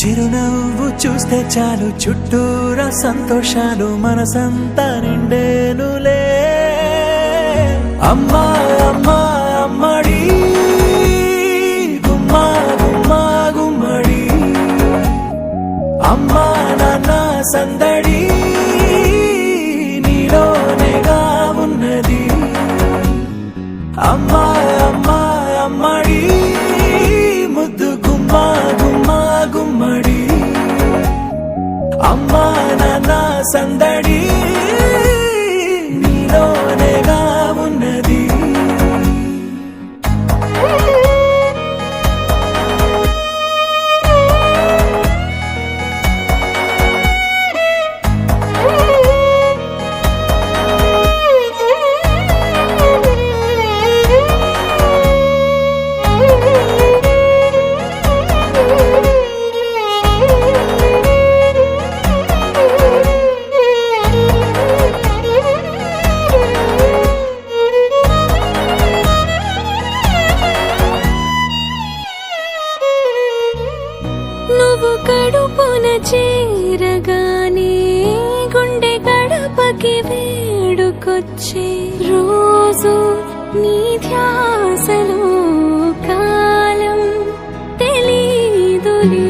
చిరునవ్వు చూస్తే చాలు చుట్టూరా సంతోషాలు మనసంతా నిండేనులే. అమ్మా అమ్మా. సందడి. నీలోనేగా చేరగానే గుండె గడపకి వేడుకొచ్చే రోజు నీ ధ్యాసలో కాలం తెలీదులే.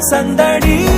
నాన్న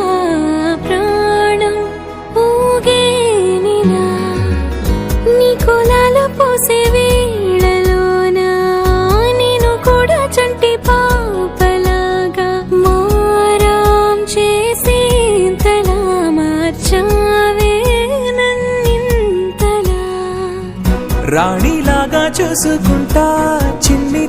రాణిలాగా చూసుకుంటా చిన్ని